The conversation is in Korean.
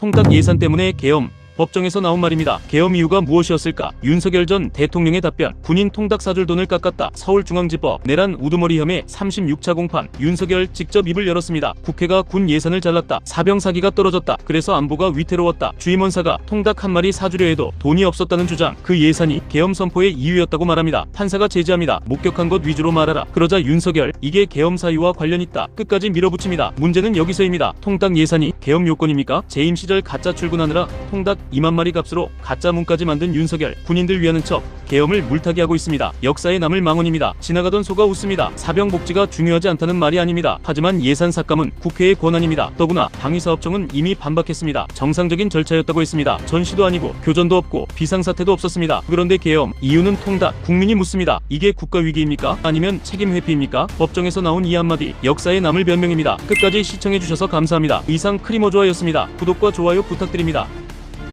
통닭 예산 때문에 계엄. 법정에서 나온 말입니다. 계엄 이유가 무엇이었을까? 윤석열 전 대통령의 답변. 군인 통닭 사줄 돈을 깎았다. 서울중앙지법. 내란 우두머리 혐의 36차 공판. 윤석열 직접 입을 열었습니다. 국회가 군 예산을 잘랐다. 사병 사기가 떨어졌다. 그래서 안보가 위태로웠다. 주임원사가 통닭 한 마리 사주려 해도 돈이 없었다는 주장. 그 예산이 계엄 선포의 이유였다고 말합니다. 판사가 제지합니다. 목격한 것 위주로 말하라. 그러자 윤석열 이게 계엄 사유와 관련 있다. 끝까지 밀어붙입니다. 문제는 여기서입니다. 통닭 예산이 계엄 요건입니까? 재임 시절 가짜 출근하느라 통닭 2만 마리 값으로 가짜 문까지 만든 윤석열 군인들 위하는 척 계엄을 물타기 하고 있습니다. 역사에 남을 망언입니다. 지나가던 소가 웃습니다. 사병 복지가 중요하지 않다는 말이 아닙니다. 하지만 예산 삭감은 국회의 권한입니다. 더구나 방위사업청은 이미 반박했습니다. 정상적인 절차였다고 했습니다. 전시도 아니고 교전도 없고 비상사태도 없었습니다. 그런데 계엄 이유는 통닭 국민이 묻습니다. 이게 국가 위기입니까? 아니면 책임 회피입니까? 법정에서 나온 이 한마디 역사에 남을 변명입니다. 끝까지 시청해주셔서 감사합니다. 이상 크리모조아였습니다. 구독과 좋아요 부탁드립니다.